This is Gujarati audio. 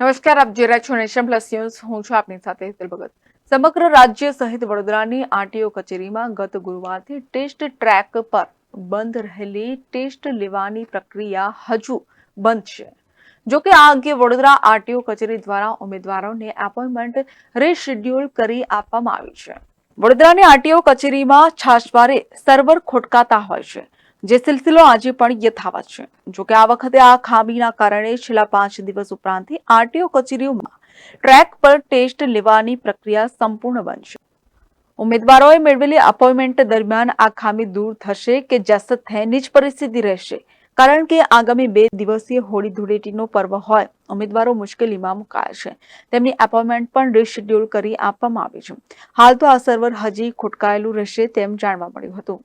નમસ્કાર, આપ જોઈ રહ્યા છો નેશન પ્લસ ન્યૂઝ. હું છું આપની સાથે હેતલ ભગત. સમગ્ર રાજ્ય સહિત વડોદરાની આરટીઓ કચેરીમાં ગત ગુરુવારથી ટેસ્ટ ટ્રેક પર બંધ રહેલી ટેસ્ટ લેવાની પ્રક્રિયા હજુ બંધ છે. જોકે આ અંગે વડોદરા આરટીઓ કચેરી દ્વારા ઉમેદવારોને એપોઇન્ટમેન્ટ રીશેડ્યુલ કરી આપવામાં આવી છે. વડોદરાની આરટીઓ કચેરીમાં છાશવારે સર્વર ખોટકાતા હોય છે. જે સિલસિલો આજે પણ યથાવત છે. જોકે આ વખતે આ ખામીના કારણે છેલ્લા પાંચ દિવસ ઉપરાંતથી આરટીઓ કચેરીઓમાં ટ્રેક પર ટેસ્ટ લેવાની પ્રક્રિયા સંપૂર્ણ બનશે ઉમેદવારોએ મેળવેલી અપોઇન્ટમેન્ટ દરમિયાન આ ખામી દૂર થશે કે જસ્ત થયેની જ પરિસ્થિતિ રહેશે. કારણ કે આગામી બે દિવસીય હોળી ધૂળેટીનો પર્વ હોય, ઉમેદવારો મુશ્કેલીમાં મુકાયા છે. તેમની એપોઇન્ટમેન્ટ પણ રીશેડ્યુલ કરી આપવામાં આવી છે. હાલ તો આ સર્વર હજી ખોટકાયેલું રહેશે તેમ જાણવા મળ્યું હતું.